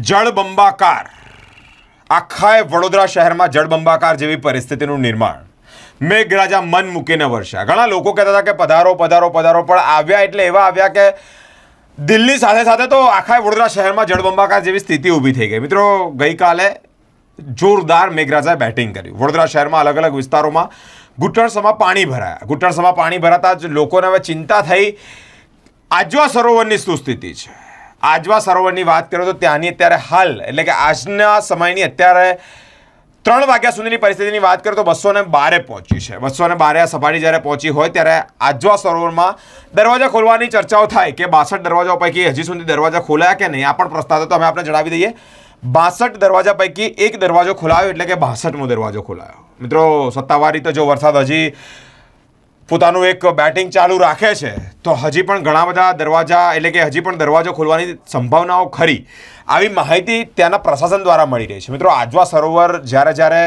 જળબંબાકાર. આખા વડોદરા શહેરમાં જળબંબાકાર જેવી પરિસ્થિતિનું નિર્માણ. મેઘરાજા મન મૂકીને વરસ્યા ઘણા લોકો કહેતા હતા કે પધારો પધારો પધારો, પણ આવ્યા એટલે એવા આવ્યા કે દિલ્હી સાથે સાથે તો આખા વડોદરા શહેરમાં જળબંબાકાર જેવી સ્થિતિ ઊભી થઈ ગઈ. મિત્રો, ગઈકાલે જોરદાર મેઘરાજાએ બેટિંગ કર્યું. વડોદરા શહેરમાં અલગ અલગ વિસ્તારોમાં ઘૂંટણસમાં પાણી ભરાયા. ઘૂંટણસમાં પાણી ભરાતા જ લોકોને હવે ચિંતા થઈ. આજવા સરોવરની શું સ્થિતિ છે. આજવા સરોવરની વાત કરો તો ત્યાંની અત્યારે હાલ, એટલે કે આજના સમયની અત્યારે ત્રણ વાગ્યા સુધીની પરિસ્થિતિની વાત કરો તો બસો ને બારે પહોંચી છે. બસો ને બારે આ સપાટી જ્યારે પહોંચી હોય ત્યારે આજવા સરોવરમાં દરવાજા ખોલવાની ચર્ચાઓ થાય કે બાસઠ દરવાજાઓ પૈકી હજી સુધી દરવાજા ખોલાયા કે નહીં? આ પણ પ્રસ્તાવ તો અમે આપણે જણાવી દઈએ. બાસઠ દરવાજા પૈકી એક દરવાજો ખોલાયો એટલે કે બાસઠમો દરવાજો ખોલાયો. મિત્રો, સત્તાવાર રીતે જો વરસાદ હજી પોતાનું એક બેટિંગ ચાલુ રાખે છે, તો હજી પણ ઘણા બધા દરવાજા એટલે કે હજી પણ દરવાજો ખોલવાની સંભાવનાઓ ખરી. આવી માહિતી ત્યાંના પ્રશાસન દ્વારા મળી રહી છે. મિત્રો, આજવા સરોવર જ્યારે જ્યારે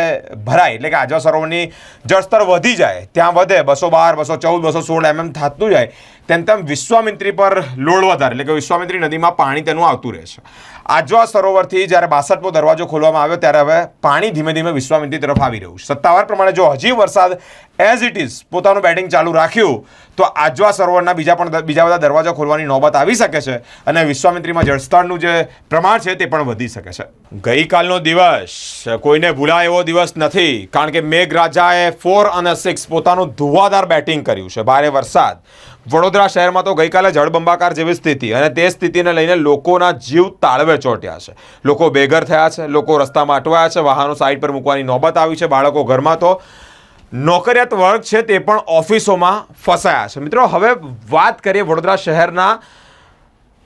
ભરાય, એટલે કે આજવા સરોવરની જળસ્તર વધી જાય, ત્યાં વધે બસો બાર, બસો ચૌદ, બસો સોળ એમએમ થતું જાય, તેમ તેમ વિશ્વામિત્રી પર લોડ વધારે એટલે કે વિશ્વામિત્રી નદીમાં પાણી તેનું આવતું રહે છે. આજવા સરોવરથી જ્યારે બાસઠમો દરવાજો ખોલવામાં આવ્યો, ત્યારે હવે પાણી ધીમે ધીમે વિશ્વામિત્રી તરફ આવી રહ્યું છે. સત્તાવાર પ્રમાણે જો હજી વરસાદ એઝ ઇટ ઇઝ પોતાનું બેટિંગ ચાલુ રાખ્યું, તો આજવા સરોવરના બીજા પણ બીજા બધા દરવાજા ખોલવાની નોબત આવી શકે છે અને વિશ્વામિત્રીમાં જળસ્તરનું જે પ્રમાણ છે તે પણ વધી શકે છે. ગઈકાલનો દિવસ, કોઈને ભૂલાય એવો દિવસ નથી, કારણ કે મેઘરાજાએ ફોર અને સિક્સ પોતાનું ધુવાધાર બેટિંગ કર્યું છે, ભારે વરસાદ. વડોદરા શહેરમાં તો ગઈકાલે જળબંબાકાર જેવી સ્થિતિ અને તે સ્થિતિને લઈને લોકોના જીવ તાળવે ચોટ્યા છે. લોકો બેઘર થયા છે, લોકો રસ્તામાં અટવાયા છે, વાહનો સાઈડ પર મૂકવાની નોબત આવી છે, બાળકો ઘરમાં તો નોકરિયાત વર્ગ છે તે પણ ઓફિસોમાં ફસાયા છે. મિત્રો, હવે વાત કરીએ વડોદરા શહેરના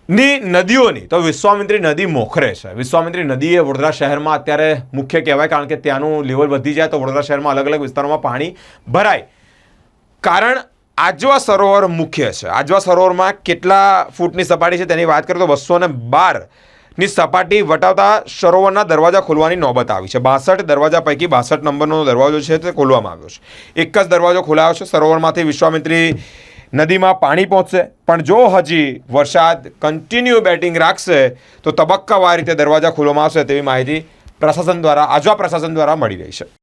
ની નદીઓની. તો વિશ્વામિત્રી નદી મોખરે છે. વિશ્વામિત્રી નદી એ વડોદરા શહેરમાં અત્યારે મુખ્ય કહેવાય કારણ કે ત્યાંનું લેવલ વધી જાય તો વડોદરા શહેરમાં અલગ અલગ વિસ્તારોમાં પાણી ભરાય. કારણ આજવા સરોવર મુખ્ય છે. આજવા સરોવરમાં કેટલા ફૂટની સપાટી છે તેની વાત કરીએ તો બસો બાર ની સપાટી વટાવતા સરોવરના દરવાજા ખોલવાની નોબત આવી છે. બાસઠ દરવાજા પૈકી બાસઠ નંબરનો દરવાજો છે તે ખોલવામાં આવ્યો છે. એક જ દરવાજો ખોલાયો છે. સરોવરમાંથી વિશ્વામિત્રી નદીમાં પાણી પહોંચશે. પણ જો હજી વરસાદ કન્ટિન્યુ બેટિંગ રાખશે, તો તબક્કાવાર રીતે દરવાજા ખોલવામાં આવશે તેવી માહિતી પ્રશાસન દ્વારા, આજવા પ્રશાસન દ્વારા મળી રહી છે.